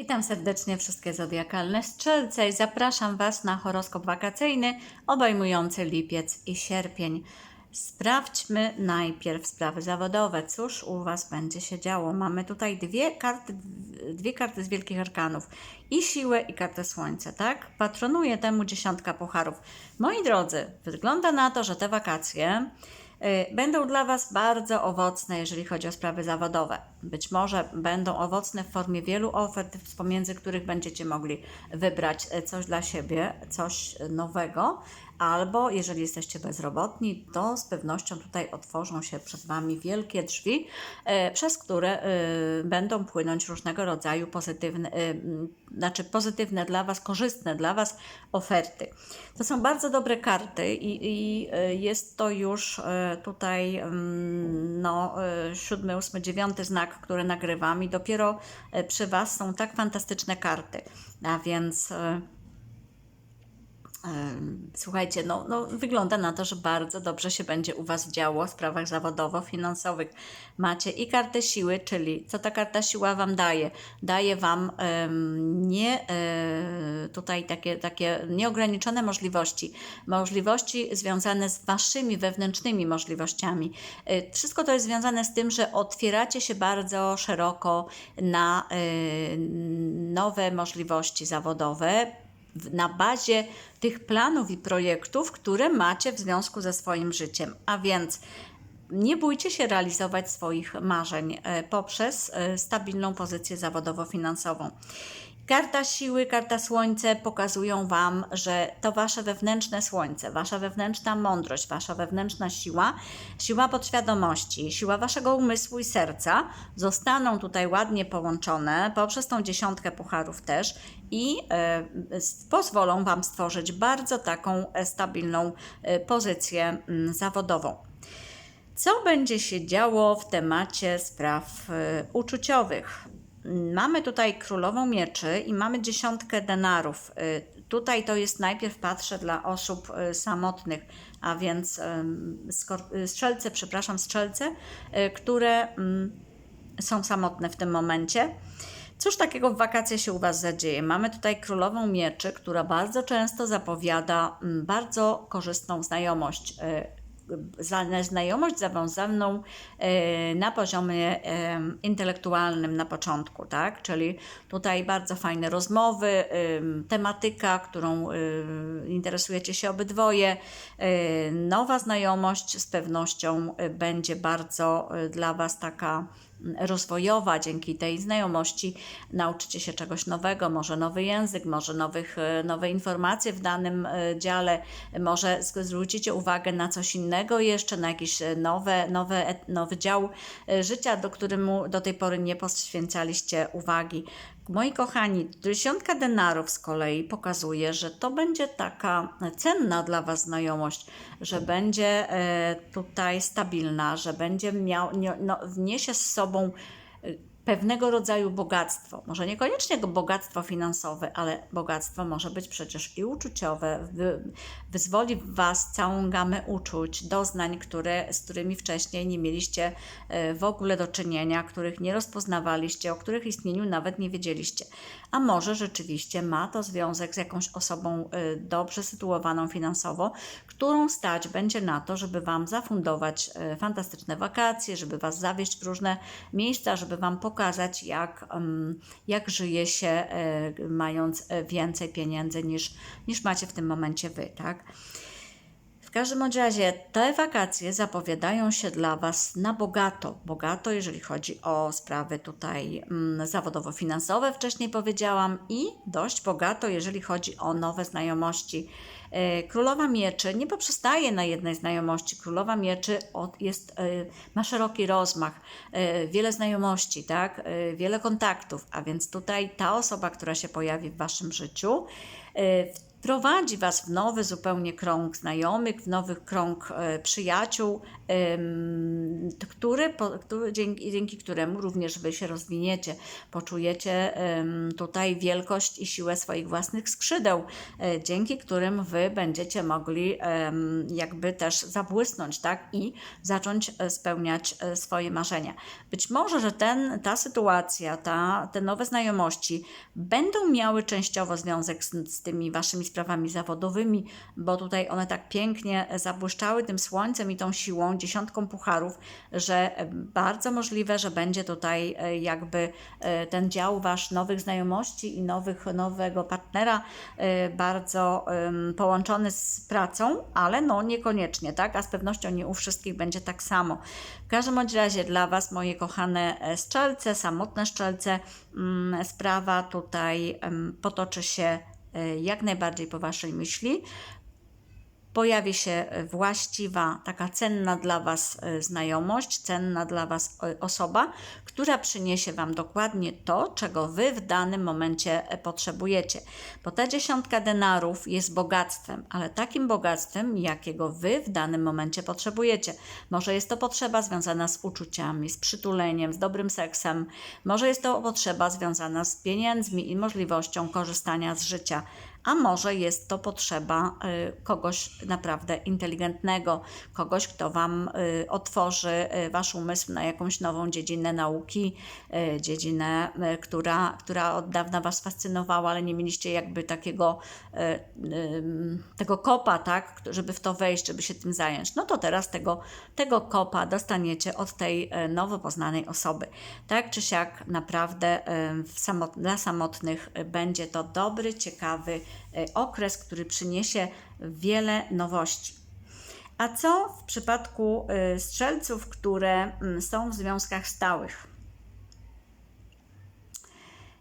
Witam serdecznie wszystkie zodiakalne strzelce i zapraszam Was na horoskop wakacyjny obejmujący lipiec i sierpień. Sprawdźmy najpierw sprawy zawodowe. Cóż u Was będzie się działo? Mamy tutaj dwie karty, dwie karty z wielkich arkanów. I siłę, i kartę słońca, tak? Patronuje temu dziesiątka pucharów. Moi drodzy, wygląda na to, że te wakacje będą dla Was bardzo owocne, jeżeli chodzi o sprawy zawodowe. Być może będą owocne w formie wielu ofert, pomiędzy których będziecie mogli wybrać y, coś dla siebie, coś nowego, albo jeżeli jesteście bezrobotni, to z pewnością tutaj otworzą się przed Wami wielkie drzwi, y, przez które y, będą płynąć różnego rodzaju pozytywne, m, znaczy pozytywne dla Was, korzystne dla Was oferty. To są bardzo dobre karty i, i jest to już tutaj mm, no, siódmy, ósmy, dziewiąty znak, który nagrywam i dopiero przy Was są tak fantastyczne karty. A więc... y, Słuchajcie, no, no, wygląda na to, że bardzo dobrze się będzie u Was działo w sprawach zawodowo-finansowych. Macie i kartę siły, czyli co ta karta siła Wam daje? Daje Wam em, nie e, tutaj takie, takie nieograniczone możliwości, możliwości związane z Waszymi wewnętrznymi możliwościami. E, Wszystko to jest związane z tym, że otwieracie się bardzo szeroko na e, nowe możliwości zawodowe, na bazie tych planów i projektów, które macie w związku ze swoim życiem. A więc nie bójcie się realizować swoich marzeń e, poprzez e, stabilną pozycję zawodowo-finansową. Karta siły, karta słońce pokazują Wam, że to Wasze wewnętrzne słońce, Wasza wewnętrzna mądrość, Wasza wewnętrzna siła, siła podświadomości, siła Waszego umysłu i serca zostaną tutaj ładnie połączone poprzez tą dziesiątkę pucharów też i e, pozwolą Wam stworzyć bardzo taką e, stabilną e, pozycję mm, zawodową. Co będzie się działo w temacie spraw uczuciowych? Mamy tutaj królową mieczy i mamy dziesiątkę denarów. Y, Tutaj to jest najpierw patrzę dla osób y, samotnych, a więc y, strzelce, przepraszam, strzelce, które są samotne w tym momencie. Cóż takiego w wakacje się u Was zadzieje? Mamy tutaj królową mieczy, która bardzo często zapowiada bardzo korzystną znajomość. Znajomość zawiązaną e, na poziomie e, intelektualnym na początku, tak? Czyli tutaj bardzo fajne rozmowy, e, tematyka, którą interesujecie się obydwoje, nowa znajomość z pewnością będzie bardzo dla Was taka rozwojowa. Dzięki tej znajomości nauczycie się czegoś nowego, może nowy język, może nowych, e, nowe informacje w danym e, dziale, może zwrócicie uwagę na coś innego jeszcze, na jakiś e, nowe, nowe, nowy dział życia, do któremu do tej pory nie poświęcaliście uwagi. Moi kochani, dziesiątka denarów z kolei pokazuje, że to będzie taka cenna dla Was znajomość, że będzie e, tutaj stabilna, że będzie miał, no, wniesie z sobą pewnego rodzaju bogactwo. Może niekoniecznie bogactwo finansowe, ale bogactwo może być przecież i uczuciowe. Wy, wyzwoli w Was całą gamę uczuć, doznań, które, z którymi wcześniej nie mieliście e, w ogóle do czynienia, których nie rozpoznawaliście, o których istnieniu nawet nie wiedzieliście. A może rzeczywiście ma to związek z jakąś osobą e, dobrze sytuowaną finansowo, którą stać będzie na to, żeby Wam zafundować e, fantastyczne wakacje, żeby Was zawieźć w różne miejsca, żeby Wam pokazać, jak, jak żyje się, e, mając więcej pieniędzy niż, niż macie w tym momencie Wy, tak? W każdym razie te wakacje zapowiadają się dla Was na bogato. Bogato, jeżeli chodzi o sprawy tutaj mm, zawodowo-finansowe, wcześniej powiedziałam, i dość bogato, jeżeli chodzi o nowe znajomości. E, Królowa Mieczy nie poprzestaje na jednej znajomości. Królowa Mieczy jest, e, ma szeroki rozmach, e, wiele znajomości, tak? Wiele kontaktów, a więc tutaj ta osoba, która się pojawi w Waszym życiu, w prowadzi Was w nowy zupełnie krąg znajomych, w nowy krąg e, przyjaciół, który, który, dzięki, dzięki któremu również Wy się rozwiniecie, poczujecie tutaj wielkość i siłę swoich własnych skrzydeł, e, dzięki którym Wy będziecie mogli jakby też zabłysnąć, tak, i zacząć e, spełniać swoje marzenia. Być może, że ten, ta sytuacja, ta, te nowe znajomości będą miały częściowo związek z, z tymi Waszymi sprawami zawodowymi, bo tutaj one tak pięknie zabłyszczały tym słońcem i tą siłą, dziesiątką pucharów, że bardzo możliwe, że będzie tutaj e, jakby e, ten dział Wasz nowych znajomości i nowych, nowego partnera e, bardzo połączony z pracą, ale no niekoniecznie, tak? A z pewnością nie u wszystkich będzie tak samo. W każdym bądź razie dla Was, moje kochane e, szczelce, samotne szczelce, mm, sprawa tutaj potoczy się e, jak najbardziej po Waszej myśli pojawi się właściwa, taka cenna dla Was e, znajomość, cenna dla Was e, osoba, która przyniesie Wam dokładnie to, czego Wy w danym momencie e, potrzebujecie. Bo ta dziesiątka denarów jest bogactwem, ale takim bogactwem, jakiego Wy w danym momencie potrzebujecie. Może jest to potrzeba związana z uczuciami, z przytuleniem, z dobrym seksem, może jest to potrzeba związana z pieniędzmi i możliwością korzystania z życia a może jest to potrzeba y, kogoś naprawdę inteligentnego, kogoś, kto Wam y, otworzy y, Wasz umysł na jakąś nową dziedzinę nauki, dziedzinę, która, która od dawna Was fascynowała, ale nie mieliście jakby takiego tego kopa, tak, żeby w to wejść, żeby się tym zająć. No to teraz tego, tego kopa dostaniecie od tej nowo poznanej osoby. Tak czy siak naprawdę samot, dla samotnych będzie to dobry, ciekawy, okres, który przyniesie wiele nowości. A co w przypadku e, strzelców, które mm, są w związkach stałych?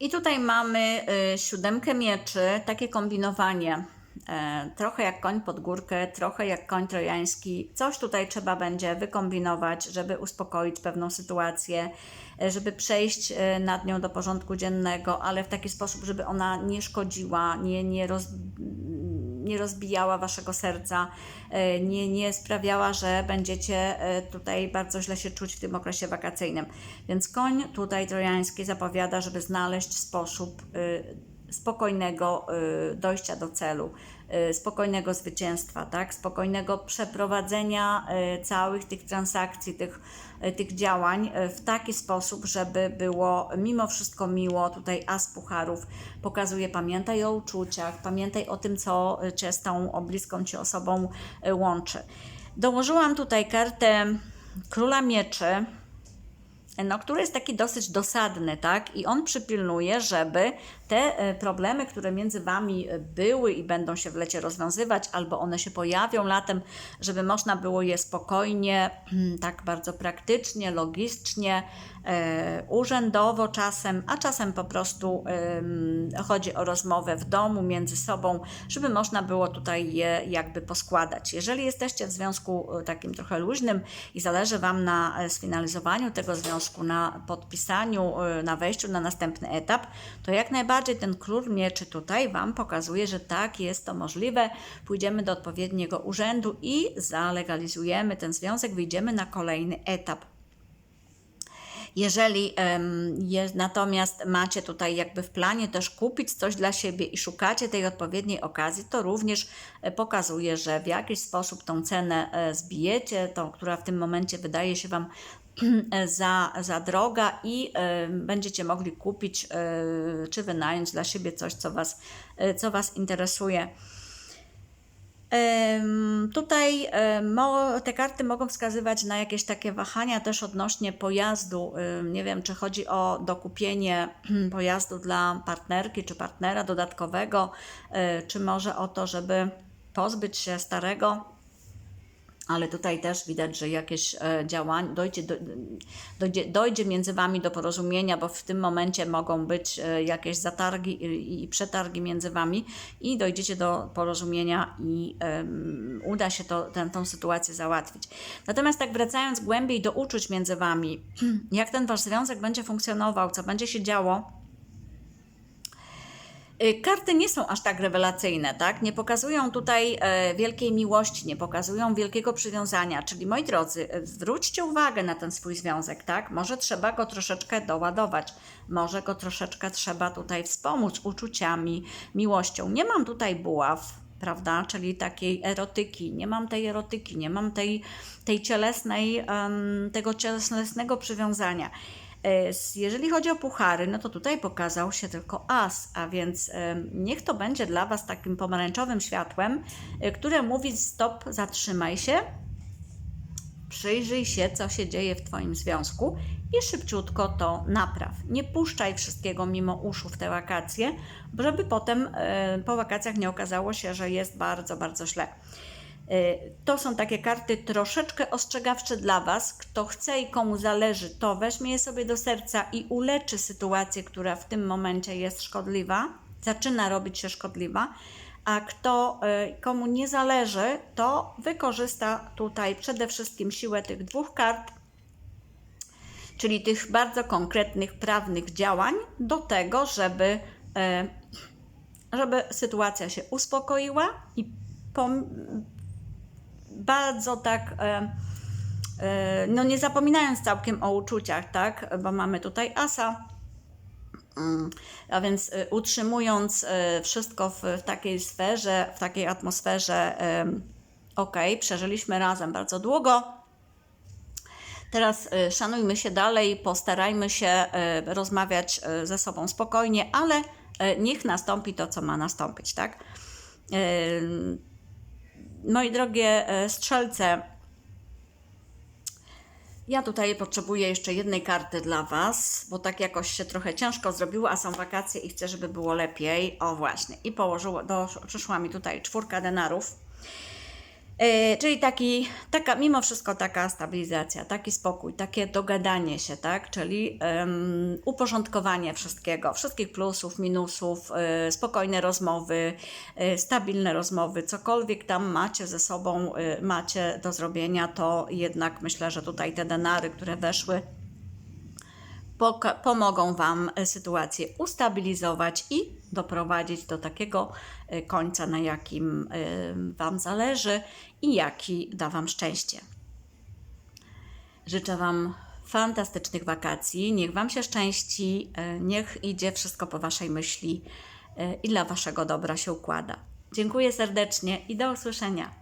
I tutaj mamy e, siódemkę mieczy, takie kombinowanie. Trochę jak koń pod górkę, trochę jak koń trojański. Coś tutaj trzeba będzie wykombinować, żeby uspokoić pewną sytuację, żeby przejść e, nad nią do porządku dziennego, ale w taki sposób, żeby ona nie szkodziła, nie, nie, roz, nie rozbijała waszego serca, e, nie, nie sprawiała, że będziecie e, tutaj bardzo źle się czuć w tym okresie wakacyjnym. Więc koń tutaj trojański zapowiada, żeby znaleźć sposób spokojnego dojścia do celu, spokojnego zwycięstwa, tak? spokojnego przeprowadzenia całych tych transakcji, tych tych działań w taki sposób, żeby było mimo wszystko miło. Tutaj as pucharów pokazuje, pamiętaj o uczuciach, pamiętaj o tym, co cię z tą bliską ci osobą łączy. Dołożyłam tutaj kartę Króla Mieczy, no, który jest taki dosyć dosadny, tak? I on przypilnuje, żeby te e, problemy, które między Wami e, były i będą się w lecie rozwiązywać, albo one się pojawią latem, żeby można było je spokojnie, tak bardzo praktycznie, logicznie, urzędowo czasem, a czasem po prostu chodzi o rozmowę w domu między sobą, żeby można było tutaj je jakby poskładać. Jeżeli jesteście w związku takim trochę luźnym i zależy Wam na sfinalizowaniu tego związku, na podpisaniu, na wejściu na następny etap, to jak najbardziej bardziej ten król mieczy tutaj Wam pokazuje, że tak jest to możliwe. Pójdziemy do odpowiedniego urzędu i zalegalizujemy ten związek, wyjdziemy na kolejny etap. Jeżeli jest, natomiast macie tutaj jakby w planie też kupić coś dla siebie i szukacie tej odpowiedniej okazji, to również e, pokazuje, że w jakiś sposób tą cenę e, zbijecie, tą, która w tym momencie wydaje się Wam za, za droga i będziecie mogli kupić czy wynająć dla siebie coś, co Was, co was interesuje. Tutaj te karty mogą wskazywać na jakieś takie wahania też odnośnie pojazdu. Nie wiem, czy chodzi o dokupienie pojazdu dla partnerki czy partnera dodatkowego, czy może o to, żeby pozbyć się starego ale tutaj też widać, że jakieś e, działanie, dojdzie, dojdzie, dojdzie między Wami do porozumienia, bo w tym momencie mogą być e, jakieś zatargi i, przetargi między Wami i dojdziecie do porozumienia i uda się to, tę, tą sytuację załatwić. Natomiast tak wracając głębiej do uczuć między Wami, jak ten Wasz związek będzie funkcjonował, co będzie się działo, Karty nie są aż tak rewelacyjne, tak? Nie pokazują tutaj e, wielkiej miłości, nie pokazują wielkiego przywiązania. Czyli moi drodzy, e, zwróćcie uwagę na ten swój związek, tak? Może trzeba go troszeczkę doładować, może go troszeczkę trzeba tutaj wspomóc uczuciami, miłością. Nie mam tutaj buław, prawda? Czyli takiej erotyki. Nie mam tej erotyki, nie mam tej, tej cielesnej, tego cielesnego przywiązania. Jeżeli chodzi o puchary, no to tutaj pokazał się tylko as, a więc niech to będzie dla Was takim pomarańczowym światłem, e, które mówi stop, zatrzymaj się, przyjrzyj się, co się dzieje w Twoim związku i szybciutko to napraw. Nie puszczaj wszystkiego mimo uszu w te wakacje, żeby potem e, po wakacjach nie okazało się, że jest bardzo, bardzo źle. E, To są takie karty troszeczkę ostrzegawcze dla Was. Kto chce i komu zależy, to weźmie je sobie do serca i uleczy sytuację, która w tym momencie jest szkodliwa, zaczyna robić się szkodliwa. A kto e, komu nie zależy, to wykorzysta tutaj przede wszystkim siłę tych dwóch kart, czyli tych bardzo konkretnych prawnych działań, do tego, żeby, e, żeby sytuacja się uspokoiła i bardzo tak, e, e, no nie zapominając całkiem o uczuciach, tak, bo mamy tutaj asa, Mm, a więc y, utrzymując wszystko w, takiej sferze, w takiej atmosferze, ok, przeżyliśmy razem bardzo długo. Teraz szanujmy się dalej, postarajmy się rozmawiać ze sobą spokojnie, ale niech nastąpi to, co ma nastąpić, tak? Y, Moi drogie y, strzelce, ja tutaj potrzebuję jeszcze jednej karty dla Was, bo tak jakoś się trochę ciężko zrobiło, a są wakacje i chcę, żeby było lepiej. O właśnie, i położyło, do, przyszła mi tutaj czwórka denarów. E, czyli taki, taka, mimo wszystko taka stabilizacja, taki spokój, takie dogadanie się, tak? Czyli em, uporządkowanie wszystkiego, wszystkich plusów, minusów, e, spokojne rozmowy, e, stabilne rozmowy, cokolwiek tam macie ze sobą, e, macie do zrobienia, to jednak myślę, że tutaj te denary, które weszły, pomogą Wam e, sytuację ustabilizować i doprowadzić do takiego e, końca, na jakim e, Wam zależy i jaki da Wam szczęście. Życzę Wam fantastycznych wakacji. Niech Wam się szczęści, niech idzie wszystko po Waszej myśli i dla Waszego dobra się układa. Dziękuję serdecznie i do usłyszenia.